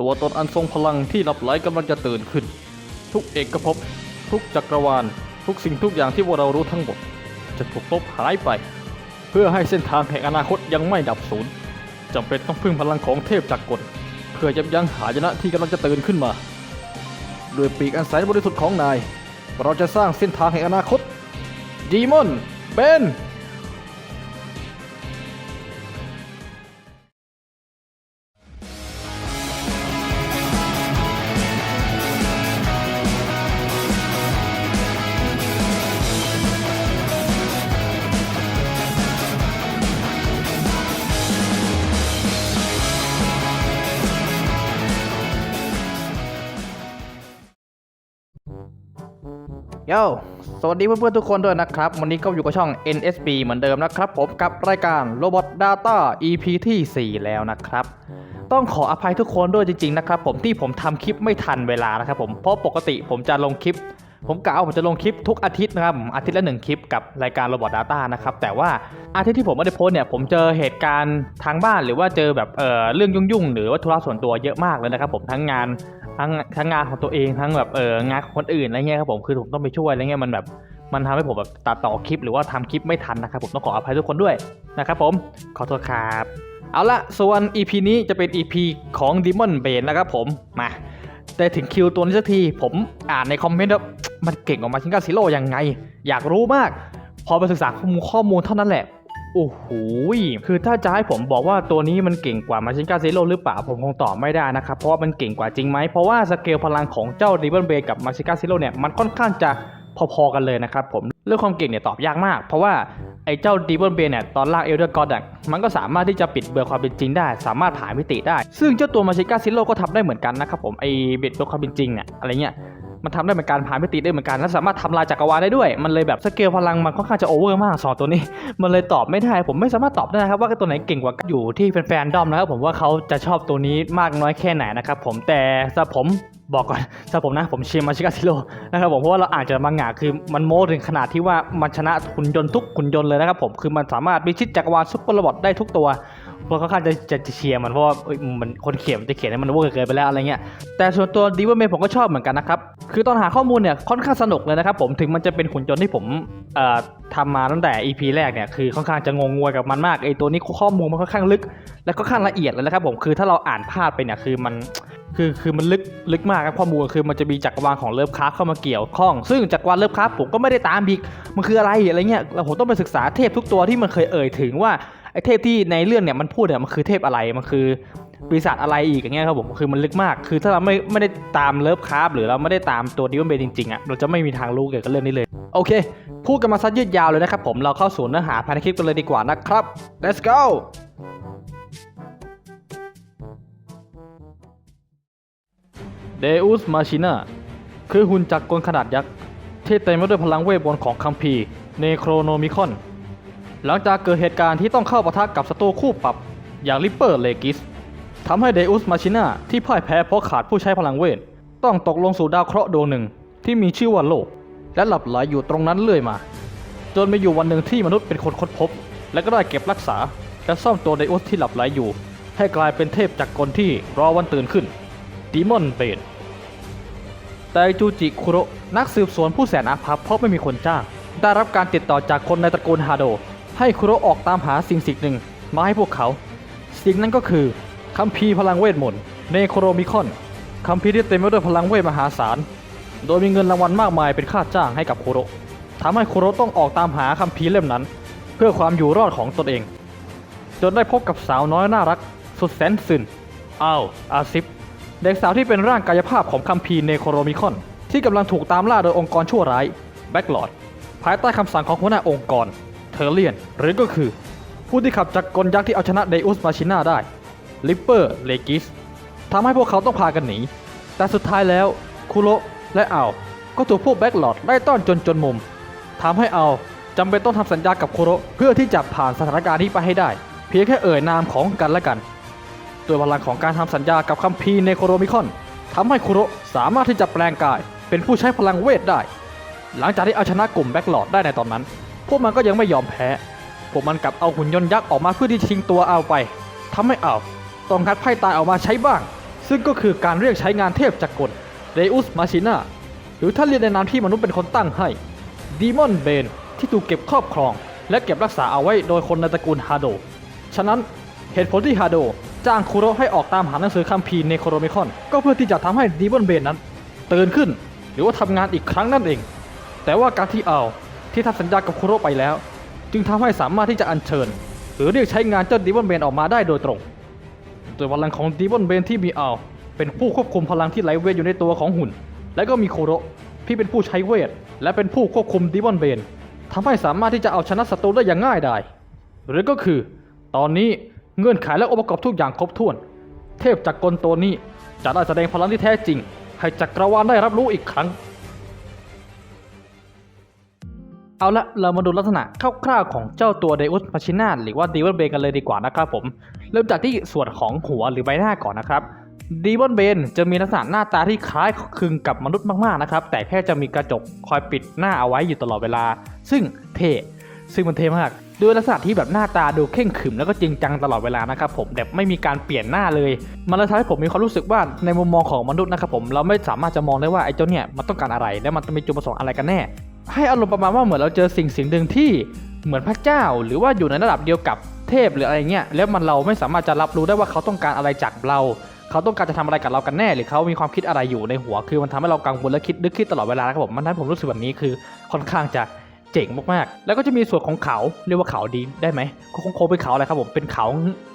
ตัวตนอันทรงพลังที่หลับไหลกำลังจะตื่นขึ้น ทุกเอกภพทุกจักรวาล ทุกสิ่งทุกอย่างที่พวกเรารู้ทั้งหมด จะถูกลบหายไป เพื่อให้เส้นทางแห่งอนาคตยังไม่ดับสูญจำเป็นต้องพึ่งพลังของเทพจักรกลเพื่อยับยั้งหายนะที่กำลังจะตื่นขึ้นมาด้วยปีกอันแสนบริสุทธิ์ของนาย เราจะสร้างเส้นทางแห่งอนาคตดีมอนเบน โยสวัสดีเพื่อนๆทุกคนด้วยนะครับ วันนี้ก็อยู่กับช่อง NSB เหมือนเดิมนะครับ ผมกับรายการ Robot Data EP ที่ 4 แล้วนะครับ ต้องขออภัยทุกคนด้วยจริงๆนะครับผมที่ผมทำคลิปไม่ทันเวลานะครับผม เพราะปกติผมจะลงคลิป ผมกะว่าผมจะลงคลิปทุกอาทิตย์นะครับ อาทิตย์ละหนึ่งคลิปกับรายการ Robot Data นะครับ แต่ว่าอาทิตย์ที่ผมไม่ได้โพสเนี่ย ผมเจอเหตุการณ์ทางบ้านหรือว่าเจอแบบเอ่อเรื่องยุ่งๆ หรือว่าธุระส่วนตัวเยอะมากเลยนะครับผมทั้งงาน ทั้งทั้งงานของตัวเองทั้งแบบเอองานของคนอื่นอะไรเงี้ยครับผมคือผมต้องไปช่วยอะไรเงี้ยมันแบบมันทำให้ผมแบบตัดต่อคลิปหรือว่าทำคลิปไม่ทันนะครับผมต้องขออภัยทุกคนด้วยนะครับผมขอโทษครับเอาละส่วน EP นี้จะเป็น EP ของ Demon b a n นะครับผมมาแต่ถึงคิวตัวนี้สักทีผมอ่านในคอมเมนต์แล้วมันเก่งออกมาชิงกาซิโร่ยังไง อยากรู้มาก พอไปศึกษาข้อมูลข้อมูลเท่านั้นแหละ โอ้โหคือถ้าจะให้ผมบอกว่าตัวนี้มันเก่งกว่ามาชินกาเซโร่หรือเปล่าผมคงตอบไม่ได้นะครับ เพราะว่ามันเก่งกว่าจริงไหม เพราะว่าสเกลพลังของเจ้าดิเบิลเบย์กับมาชินกาเซโร่เนี่ยมันค่อนข้างจะพอๆกันเลยนะครับผมเรื่องความเก่งเนี่ยตอบยากมาก เพราะว่าไอ้เจ้าดิเบิลเบเนี่ยตอนลากเอลเดอร์กอดอะมันก็สามารถที่จะปิดเบือนความเป็นจริงได้ สามารถผ่านมิติได้ ซึ่งเจ้าตัวมาชินกาเซโร่ก็ทำได้เหมือนกันนะครับผมไอ้บิดเบือนความเป็นจริงเนี่ยอะไรเงี้ย มันทำได้เหมือนกันผ่านมิติได้เหมือนกันและสามารถทำลายจักรวาลได้ด้วย มันเลยแบบสเกลพลังมันค่อนข้างจะโอเวอร์มากสองตัวนี้ มันเลยตอบไม่ได้ผมไม่สามารถตอบได้นะครับว่าตัวไหนเก่งกว่าอยู่ที่แฟนๆดอมนะครับผมว่าเขาจะชอบตัวนี้มากน้อยแค่ไหนนะครับผมแต่สำหรับผมบอกก่อนสำหรับผมนะผมเชียร์มาชิกาซิโร่นะครับผมเพราะว่าเราอ่านจากมังงะคือมันโม้ถึงขนาดที่ว่ามันชนะหุ่นยนต์ทุกหุ่นยนต์เลยนะครับผมคือมันสามารถพิชิตจักรวาลซุปเปอร์โรบอทได้ทุกตัว เพราะเขาค่อนข้างจะจะจะเชียร์มันเพราะว่าเอ้ยมันคนเขียนมันจะเขียนให้มันเวอร์เกินไปแล้วอะไรเงี้ยแต่ส่วนตัวดีเวอร์เมผมก็ชอบเหมือนกันนะครับคือตอนหาข้อมูลเนี่ยค่อนข้างสนุกเลยนะครับผมถึงมันจะเป็นหุ่นยนต์ที่ผมเอ่อทำมาตั้งแต่ EP แรกเนี่ยคือค่อนข้างจะงงงวยกับมันมากไอตัวนี้ข้อมูลมันค่อนข้างลึก และค่อนข้างละเอียดเลยนะครับผมคือถ้าเราอ่านพลาดไปเนี่ยคือมันคือคือมันลึกลึกมากครับข้อมูลคือมันจะมีจักรวาลของเลิฟคราฟเข้ามาเกี่ยวข้อง ซึ่งจักรวาลเลิฟคราฟผมก็ไม่ได้ตามอีกมันคืออะไรอะไรเงี้ยแล้วผมต้องไปศึกษาเทพทุกตัวที่มันเคยเอ่ยถึงว่า ไอ้เทพที่ในเรื่องเนี่ยมันพูดเนี่ยมันคือเทพอะไรมันคือปีศาจอะไรอีกอย่างเงี้ยครับผมคือมันลึกมาก คือถ้าเราไม่ไม่ได้ตามเลิฟคราฟหรือเราไม่ได้ตามตัวดิวเบนจริงๆอะเราจะไม่มีทางรู้เกี่ยวกับเรื่องนี้เลย โอเค พูดกันมาซัดยืดยาวเลยนะครับผมเราเข้าสู่เนื้อหาภายในคลิปกันเลยดีกว่านะครับ let's go Deus Machina คือหุ่นจักรกลขนาดยักษ์ที่เต็มไปด้วยพลังเวทมนต์ของคัมภีร์เนโครโนมิคอน หลังจากเกิดเหตุการณ์ที่ต้องเข้าปะทะกับศัตรูคู่ปรับ อย่างลิปเปอร์เลกิสทำให้เดอุสมาชิน่าที่พ่ายแพ้เพราะขาดผู้ใช้พลังเวท ต้องตกลงสู่ดาวเคราะห์ดวงหนึ่งที่มีชื่อว่าโลก และหลับไหลอยู่ตรงนั้นเรื่อยมา จนมีอยู่วันหนึ่งที่มนุษย์เป็นคนค้นพบ และก็ได้เก็บรักษา และซ่อมตัวเดอุสที่หลับไหลอยู่ ให้กลายเป็นเทพจักรกลที่รอวันตื่นขึ้นดีมอนเบนแต่จูจิคุโรนักสืบสวนผู้แสนอาภัพเพราะไม่มีคนจ้าง ได้รับการติดต่อจากคนในตระกูลฮาโด ให้คุโรออกตามหาสิ่งสิ่งหนึ่งมาให้พวกเขา สิ่งนั้นก็คือคัมภีร์พลังเวทมนต์เนโครมิคอนคัมภีร์ที่เต็มไปด้วยพลังเวทมหาศาล โดยมีเงินรางวัลมากมายเป็นค่าจ้างให้กับคุโรทำให้คุโรต้องออกตามหาคัมภีร์เล่มนั้น เพื่อความอยู่รอดของตนเอง จนได้พบกับสาวน้อยน่ารัก สุดแสนซึนอ้าวอาซิฟเด็กสาวที่เป็นร่างกายภาพของคัมภีร์เนโครมิคอนที่กำลังถูกตามล่าโดยองค์กรชั่วร้ายแบ็กลอดภายใต้คำสั่งของหัวหน้าองค์กร เทอร์เลียน หรือก็คือ ผู้ที่ขับจักรกลยักษ์ที่เอาชนะเดอุสมาชิน่าได้ลิปเปอร์เลกิสทำให้พวกเขาต้องพากันหนี แต่สุดท้ายแล้วคุโระและอัลก็ถูกพวกแบ็กหลอดไล่ต้อนจนจนมุมทำให้อัลจำเป็นต้องทำสัญญากับคุโระเพื่อที่จะผ่านสถานการณ์นี้ไปให้ได้ เพียงแค่เอ่ยนามของกันและกันด้วยพลังของการทำสัญญากับคัมภีร์ในโคโรมิคอนทำให้คุโระสามารถที่จะแปลงกาย เป็นผู้ใช้พลังเวทได้ หลังจากที่เอาชนะกลุ่มแบ็กหลอดได้ในตอนนั้น วกมันก็ยังไม่ยอมแพ้ พวกมันกลับเอาหุ่นยนต์ยักษ์ออกมาเพื่อที่ชิงตัวเอาไปทำให้เอาต้องคัดไพ่ตายออกมาใช้บ้าง ซึ่งก็คือการเรียกใช้งานเทพจักรกลเรอุสมาชินาหรือถ้าเรียกในนามที่มนุษย์เป็นคนตั้งให้ดีมอนเบนที่ถูกเก็บครอบครอง และเก็บรักษาเอาไว้โดยคนในตระกูลฮาโด ฉะนั้นเหตุผลที่ฮาโดจ้างคุโรให้ออกตามหาหนังสือคัมภีร์ในโคโรมิคอน ก็เพื่อที่จะทำให้ดีมอนเบนนั้น ตื่นขึ้น หรือว่าทำงานอีกครั้งนั่นเอง แต่ว่าการที่เอา ที่ทำสัญญากับคุโรไปแล้ว จึงทำให้สามารถที่จะอัญเชิญ หรือเรียกใช้งานเจ้าดีมอนเบนออกมาได้โดยตรง โดยพลังของดีมอนเบนที่มีเอาเป็นผู้ควบคุมพลังที่ไหลเวียนอยู่ในตัวของหุ่น และก็มีโคโรที่เป็นผู้ใช้เวท และเป็นผู้ควบคุมดีมอนเบนทำให้สามารถที่จะเอาชนะศัตรูได้อย่างง่ายดายหรือก็คือ ตอนนี้เงื่อนไขและองค์ประกอบทุกอย่างครบถ้วน เทพจักรกลตัวนี้จะได้แสดงพลังที่แท้จริง ให้จักรวาลได้รับรู้อีกครั้ง เอาละเรามาดูลักษณะคร่าวๆของเจ้าตัวเดอุสพาชินาหรือว่าดีวอนเบนกันเลยดีกว่านะครับผม เริ่มจากที่ส่วนของหัวหรือใบหน้าก่อนนะครับดีวอนเบนจะมีลักษณะหน้าตาที่คล้ายคลึงกับมนุษย์มากๆนะครับแต่แค่จะมีกระจกคอยปิดหน้าเอาไว้อยู่ตลอดเวลา ซึ่งเท่ซึ่งมันเท่มากด้วยลักษณะที่แบบหน้าตาดูเข่งขึมแล้วก็จริงจังตลอดเวลานะครับผมแบบไม่มีการเปลี่ยนหน้าเลย มันเลยทำให้ผมมีความรู้สึกว่าในมุมมองของมนุษย์นะครับผมเราไม่สามารถจะมองได้ว่าไอ้เจ้าเนี่ยมันต้องการอะไร และมันมีจุดประสงค์อะไรกันแน่ ให้อารมณ์ประมาณว่าเหมือนเราเจอสิ่งสิ่งหนึ่งที่เหมือนพระเจ้า หรือว่าอยู่ในระดับเดียวกับเทพหรืออะไรเงี้ยแล้วมันเราไม่สามารถจะรับรู้ได้ว่าเขาต้องการอะไรจากเรา เขาต้องการจะทำอะไรกับเรากันแน่ หรือเขามีความคิดอะไรอยู่ในหัว คือมันทำให้เรากังวลและคิดนึกคิดตลอดเวลาครับผมมันทำให้ผมรู้สึกแบบนี้คือค่อนข้างจะเจ๋งมากๆ แล้วก็จะมีส่วนของเขาเรียกว่าเขาดีได้ไหมคงคงเป็นเขาอะไรครับผมเป็นเขา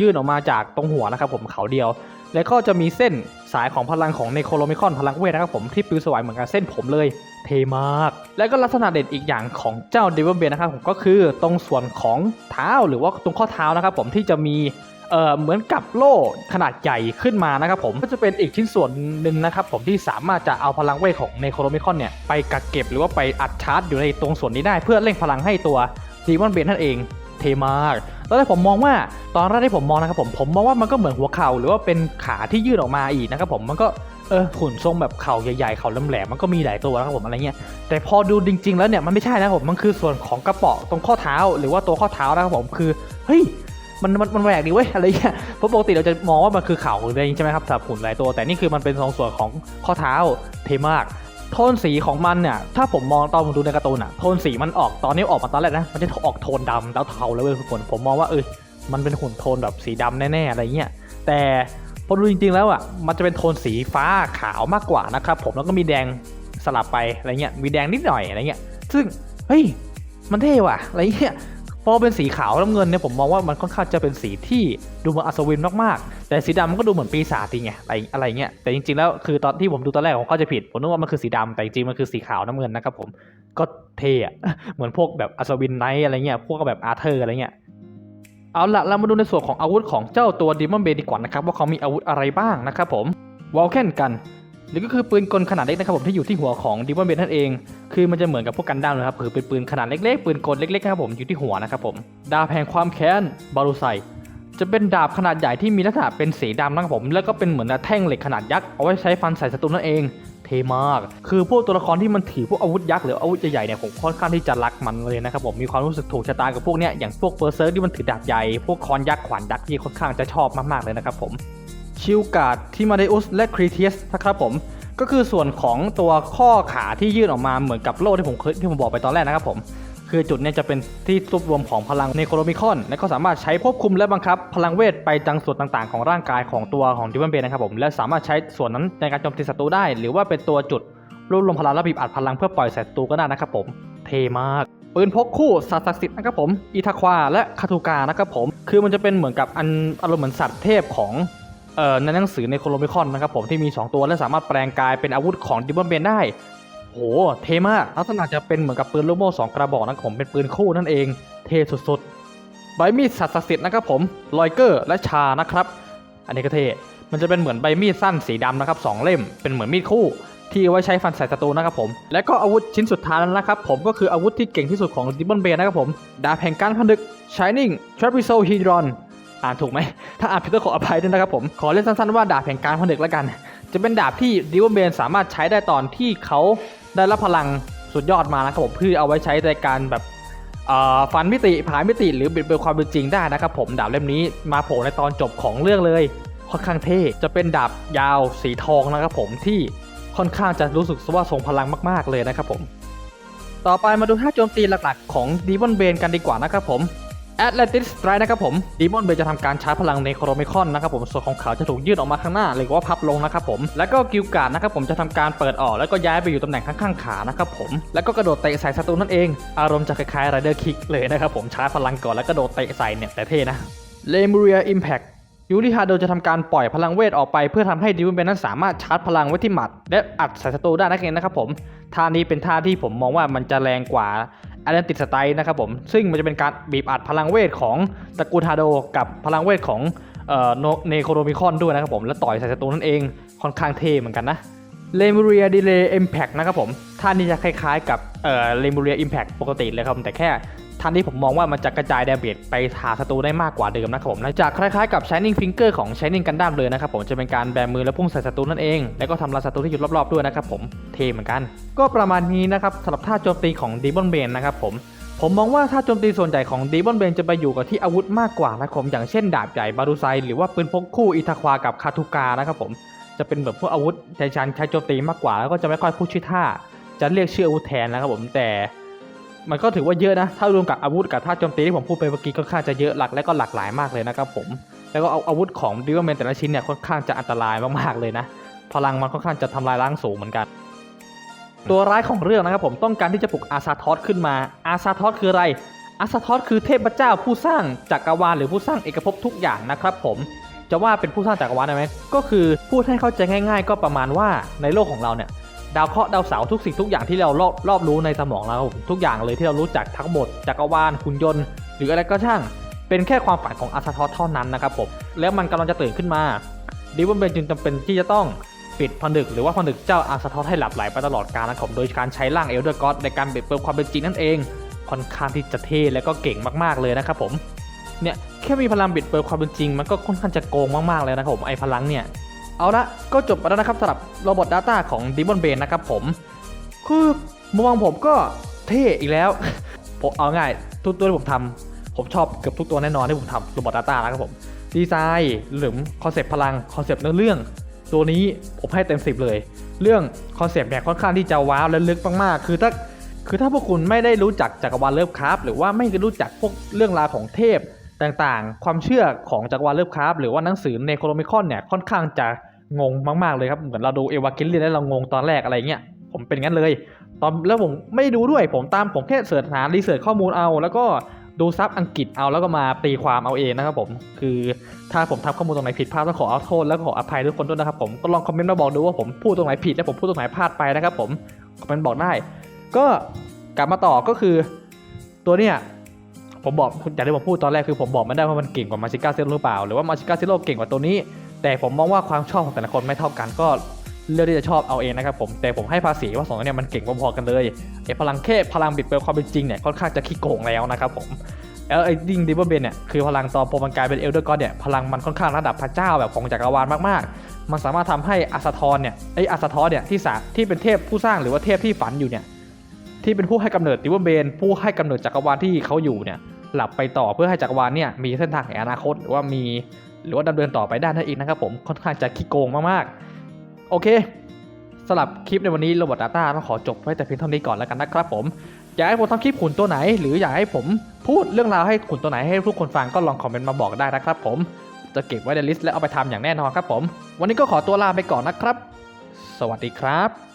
ยื่นออกมาจากตรงหัวนะครับผมเขาเดียว แล้วก็จะมีเส้น สายของพลังของเนโครโลมิคอนพลังเวทนะครับผมที่ปลิวสวายเหมือนกับเส้นผมเลยเทมาก แล้วก็ลักษณะเด่นอีกอย่างของเจ้าเดวิลเบนนะครับผมก็คือตรงส่วนของเท้าหรือว่าตรงข้อเท้านะครับผมที่จะมีเอ่อเหมือนกับโล่ขนาดใหญ่ขึ้นมานะครับผมก็จะเป็นอีกชิ้นส่วนหนึ่งนะครับผมที่สามารถจะเอาพลังเวทของเนโครโลมิคอนเนี่ยไปกักเก็บหรือว่าไปอัดชาร์จอยู่ในตรงส่วนนี้ได้เพื่อเร่งพลังให้ตัวดีมอนเบนนั่นเองเทมากตอนแรกผมมองว่า ตอนแรกที่ผมมองนะครับผมผมมองว่ามันก็เหมือนหัวเข่าหรือว่าเป็นขาที่ยื่นออกมาอีกนะครับผมมันก็เออหุ่นทรงแบบเข่าใหญ่ๆเข่าแหลมๆมันก็มีหลายตัวนะครับผมอะไรเงี้ยแต่พอดูจริง ๆ แล้วเนี่ยมันไม่ใช่นะครับผมมันคือส่วนของกระเป๋อตรงข้อเท้า หรือว่าตัวข้อเท้านะครับผมคือเฮ้ยมันมันมันแหวกดีเว้ยอะไรเงี้ยเพราะปกติเราจะมองว่ามันคือเข่าหรืออะไรงใช่ไหมครับสำหรับหุ่นหลายตัว แต่นี่คือมันเป็นสองส่วนของข้อเท้าเทมากโทนสีของมันเนี่ยถ้าผมมองตอนผมดูในการ์ตูนอะโทนสีมันออกตอนนี้ออกมาตอนแรกนะมันจะออกโทนดำแล้วเทาแล้วเว้ยทุกคนผมมองว่าเออ มันเป็นหุ่นโทนแบบสีดำแน่ๆอะไรเงี้ยแต่พอดูจริงๆแล้วอะมันจะเป็นโทนสีฟ้าขาวมากกว่านะครับผมแล้วก็มีแดงสลับไปอะไรเงี้ยมีแดงนิดหน่อยอะไรเงี้ยซึ่งเฮ้ยมันเท่ว่ะอะไรเงี้ยพอเป็นสีขาวน้ำเงินเนี่ยผมมองว่ามันค่อนข้างจะเป็นสีที่ดูเหมือนอัศวินมากๆ แต่สีดำมันก็ดูเหมือนปีศาจจริงไงอะไรอะไรเงี้ยแต่จริงๆแล้วคือตอนที่ผมดูตอนแรกผมเข้าใจผิดผมนึกว่ามันคือสีดำแต่จริงๆมันคือสีขาวน้ำเงินนะครับผมก็เท่อะเหมือนพวกแบบอัศวินไนท์อะไรเงี้ยพวกแบบอาร์เธอร์อะไรเงี้ย เอาละเรามาดูในส่วนของอาวุธของเจ้าตัวดิมอนเบดีกว่านะครับว่าเขามีอาวุธอะไรบ้างนะครับผมวอลเคนกันหรือก็คือปืนกลขนาดเล็กนะครับผมที่อยู่ที่หัวของดิมอนเบนนั่นเอง คือมันจะเหมือนกับพวกกันดั้มนะครับคือเป็นปืนขนาดเล็กๆ ปืนกลเล็กๆนะครับผมอยู่ที่หัวนะครับผมดาบแห่งความแค้นบารูไซจะเป็นดาบขนาดใหญ่ที่มีลักษณะเป็นสีดำนะครับผม แล้วก็เป็นเหมือนแท่งเหล็กขนาดยักษ์เอาไว้ใช้ฟันใส่ศัตรูนั่นเอง เทมาก คือพวกตัวละครที่มันถือพวกอาวุธยักษ์หรืออาวุธใหญ่ๆเนี่ยผมค่อนข้างที่จะรักมันเลยนะครับผมมีความรู้สึกถูกชะตากับพวกเนี้ยอย่างพวกเฟอร์เซอร์ที่มันถือดาบใหญ่พวกคอนยักษ์ขวานยักษ์ที่ค่อนข้างจะชอบมากๆเลยนะครับผมชิลการ์ดทิมาเดอุสและครีเทียสนะครับผมก็คือส่วนของตัวข้อขาที่ยื่นออกมาเหมือนกับโล่ที่ผมเคยที่ผมบอกไปตอนแรกนะครับผม คือจุดนี้จะเป็นที่รวบรวมของพลังเนโครมิคอน และก็สามารถใช้ควบคุมและบังคับ พลังเวทไปจังส่วนต่างๆ ของร่างกายของตัวของดิวันเบนนะครับผมและสามารถใช้ส่วนนั้นในการโจมตีศัตรูได้ หรือว่าเป็นตัวจุดรวบรวมพลังและบีบอัดพลังเพื่อปล่อยใส่ศัตรูก็ได้นะครับผม เทมากปืนพกคู่สัตว์ศักดิ์สิทธิ์นะครับผมอีทาควาและคาทูกานะครับผมคือมันจะเป็นเหมือนกับอันอารมณ์เหมือนสัตว์เทพของในหนังสือในโคโลมิคอนนะครับผมที่มี 2 ตัวและสามารถแปลงกายเป็นอาวุธของดิวันเบนได้ โหเทมากลักษณะจะเป็นเหมือนกับปืนลูกโม่สองกระบอกนะครับผมเป็นปืนคู่นั่นเอง เทสุดๆ ใบมีดสัตว์ศักดิ์สิทธิ์นะครับผมลอยเกอร์และชานะครับ อันนี้ก็เทมันจะเป็นเหมือนใบมีดสั้นสีดำนะครับสองเล่มเป็นเหมือนมีดคู่ ที่เอาไว้ใช้ฟันใส่ศัตรูนะครับผม และก็อาวุธชิ้นสุดท้ายแล้วนะครับผมก็คืออาวุธที่เก่งที่สุดของดิบอนเบนนะครับผมดาบแห่งการผนึก Shining t r a p e z o h e d r o n อ่านถูกไหมถ้าอ่านผิดก็ขออภัยด้วยนะครับผมขอเรียกสั้นๆว่าดาบแห่งการผนึกแล้วกัน จะเป็นดาบที่ดิวเบนสามารถใช้ได้ตอนที่เขาได้รับพลังสุดยอดมานะครับผมเพื่อเอาไว้ใช้ในการแบบฟันมิติผายมิติหรือบิดเบือนความเป็นจริงได้นะครับผมดาบเล่มนี้มาโผล่ในตอนจบของเรื่องเลย ค่อนข้างเท่จะเป็นดาบยาวสีทองนะครับผมที่ค่อนข้างจะรู้สึกว่าทรงพลังมาก ๆเลยนะครับผม ต่อไปมาดูท่าโจมตีหลักๆ ของ Demon b a n กันดีกว่านะครับผม Atlantis Strike นะครับผม Demon b a n จะทำการชาร์จพลังในโครเมคอนนะครับผมส่วนของเขาจะถูกยืดออกมาข้างหน้าหรือว่าพับลงนะครับผมแล้วก็กิลการ์ดนะครับผมจะทำการเปิดออกแล้วก็ย้ายไปอยู่ตำแหน่งข้างๆขานะครับผมแล้วก็กระโดดเตะใส่ศัตรูนั่นเอง อารมณ์จะคล้ายๆ Rider Kick เลยนะครับผมชาร์จพลังก่อนแล้วก็โดดเตะใส่เนี่ยแต่เท่นะ Lemuria Impact ยูริฮาโดจะทำการปล่อยพลังเวทออกไปเพื่อทำให้ดิวเบนนั้นสามารถชาร์จพลังไว้ที่หมัด และอัดใส่ศัตรูได้นั่นเองนะครับผมท่านี้เป็นท่าที่ผมมองว่ามันจะแรงกว่า อ t แ a นติสไตนะครับผม ซึ่งมันจะเป็นการบีบอัดพลังเวทของตะกูทาโด กับพลังเวทของเอ่อเนโครโมิคอนด้วยนะครับผม และต่อยใส่ศัตรูนั่นเองค่อนข้างเท่เหมือนกันนะเลมูเรียดีเลย์อิมแพกนะครับผม ท่านี้จะคล้ายๆกับเอ่อเลมูเรียอิมแพกปกติเลยครับแต่แค่ ท่านที่ผมมองว่ามันจะกระจายดาเมจไปหาศัตรูได้มากกว่าเดิมนะครับผมและจากคล้ายๆกับ Shining Finger ของ Shining Gundam เลยนะครับผมจะเป็นการแบมือและพุ่งใส่ศัตรูนั่นเอง แล้วก็ทำลายศัตรูที่อยู่รอบๆด้วยนะครับผมเทเหมือนกัน ก็ประมาณนี้นะครับสำหรับท่าโจมตีของ Demon Bane นะครับผมผมมองว่าท่าโจมตีส่วนใหญ่ของ Demon b a n จะไปอยู่กับที่อาวุธมากกว่านะครับผมอย่างเช่นดาบใหญ่บารูไซหรือว่าปืนพกคู่อิทาควากับคาทูกานะครับผมจะเป็นแบบพวกอาวุธใช้ชันใช้โจมตีมากกว่าแล้วก็จะไม่ค่อยพูดชื่อท่า จะเรียกชื่ออาวุธแทนนะครับผมแต่ มันก็ถือว่าเยอะนะ ถ้ารวมกับอาวุธกับท่าโจมตีที่ผมพูดไปเมื่อกี้ค่อนข้างจะเยอะหลักและก็หลากหลายมากเลยนะครับผม แล้วก็เอาอาวุธของดิวเมนแต่ละชิ้นเนี่ยค่อนข้างจะอันตรายมากๆเลยนะ พลังมันค่อนข้างจะทำลายล้างสูงเหมือนกัน ตัวร้ายของเรื่องนะครับผมต้องการที่จะปลุกอาซาทอสขึ้นมา อาซาทอสคืออะไร อาซาทอสคือเทพเจ้าผู้สร้างจักรวาลหรือผู้สร้างเอกภพทุกอย่างนะครับผมจะว่าเป็นผู้สร้างจักรวาลได้ไหมก็คือพูดให้เข้าใจง่าย ๆ ก็ประมาณว่าในโลกของเราเนี่ย ดาวเคราะห์ดาวเสาร์ทุกสิ่งทุกอย่างที่เรารอบรอบรู้ในสมองเราทุกอย่างเลยที่เรารู้จักทั้งหมดจักรวาลหุ่นยนต์ หรืออะไรก็ช่าง เป็นแค่ความฝันของอาซาทอสเท่านั้นนะครับผมแล้วมันกำลังจะตื่นขึ้นมาดิวเบนจึงจำเป็นที่จะต้องปิดผนึกหรือว่าผนึกเจ้าอาซาทอสให้หลับไหลไปตลอดกาลนะครับผมโดยการใช้ร่างเอลเดอร์ก็อดในการเบิดเบิกความเป็นจริงนั่นเองค่อนข้างที่จะเท่และก็เก่งมากๆเลยนะครับผมเนี่ยแค่มีพลังบิดเบิกความเป็นจริง มันก็ค่อนข้างจะโกงมากๆเลยนะครับผมไอ้พลังเนี่ย เอาละก็จบไปแล้วนะครับสำหรับโรบอท Data ของ Demon b a n นะครับผม คือมุมมองผมก็เท่อีกแล้ว ผมเอาง่ายทุกตัวที่ผมทำผมชอบเกือบทุกตัวแน่นอนที่ผมทำโรบอท Data นะครับผมดีไซน์หรือคอนเซปต์พลังคอนเซปต์เนื้อเรื่อง ตัวนี้ผมให้เต็ม 10 เลย เรื่องคอนเซปต์เนี่ยค่อนข้างที่จะว้าวและลึกมากๆ คือถ้าคือถ้าพวกคุณไม่ได้รู้จักจักรวาลเลิฟคราฟหรือว่าไม่รู้จักพวกเรื่องราวของเทพต่างๆ ความเชื่อของจักรวาลเลิฟคราฟหรือว่าหนังสือในโครมิคอนเนี่ยค่อนข้างจะ งงมากๆเลยครับ เหมือนเราดูเอวากิลเลียนแล้วเรางงตอนแรกอะไรเงี้ย ผมเป็นงั้นเลย ตอนแล้วผมไม่ดูด้วย ผมตามผมแค่เสิร์ชหารีเสิร์ชข้อมูลเอา แล้วก็ดูซับอังกฤษเอาแล้วก็มาตีความเอาเองนะครับผม คือถ้าผมทำข้อมูลตรงไหนผิดพลาดต้องขอเอาโทษแล้วก็ขออภัยทุกคนด้วยนะครับผมก็ลองคอมเมนต์มาบอกดูว่าผมพูดตรงไหนผิดและผมพูดตรงไหนพลาดไปนะครับผมคอมเมนต์บอกได้ ก็กลับมาต่อก็คือตัวเนี้ยผมบอกอย่างที่ผมพูดตอนแรกคือผมบอกไม่ได้ว่ามันเก่งกว่ามาชิก้าเซโร่หรือเปล่า หรือว่ามาชิก้าเซโร่เก่งกว่าตัวนี้ แต่ผมมองว่าความชอบของแต่ละคนไม่เท่ากันก็เลือกที่จะชอบเอาเองนะครับผมแต่ผมให้ภาษีว่าสองตัวเนี้มันเก่งพอๆกันเลยไอ้พลังแค่พลังบิดเบือนความเป็นจริงเนี่ยค่อนข้างจะขี้โกงแล้วนะครับผมแล้วไอ้ดิงดิบเบิลเบนเนี่ยคือพลังตอนพอมันกลายเป็นเอลเดอร์ก็เนี่ยพลังมันค่อนข้างระดับพระเจ้าแบบของจักรวาลมากๆ มันสามารถทำให้อาซาทอนเนี่ยไอ้อาซาทอนเนี่ยที่สาที่เป็นเทพผู้สร้างหรือว่าเทพที่ฝันอยู่เนี่ยที่เป็นผู้ให้กำเนิดดิวเบนผู้ให้กำเนิดจักรวาลที่เขาอยู่เนี่ยหลับไปต่อเพื่อให้จักรวาลเนี่ยมีเส้นทางแห่งอนาคตหรือว่ามี หรือว่าดำเนินต่อไปได้นั่นเองนะครับผมค่อนข้างจะขี้โกงมากๆ โอเคสำหรับคลิปในวันนี้โรบอทดาต้าต้องขอจบไว้แต่เพียงเท่านี้ก่อนแล้วกันนะครับผมอยากให้ผมทำคลิปขุนตัวไหน หรืออยากให้ผมพูดเรื่องราวให้ขุนตัวไหนให้ทุกคนฟังก็ลองคอมเมนต์มาบอกได้นะครับผมจะเก็บไว้ในลิสต์และเอาไปทำอย่างแน่นอนครับผม วันนี้ก็ขอตัวลาไปก่อนนะครับ สวัสดีครับ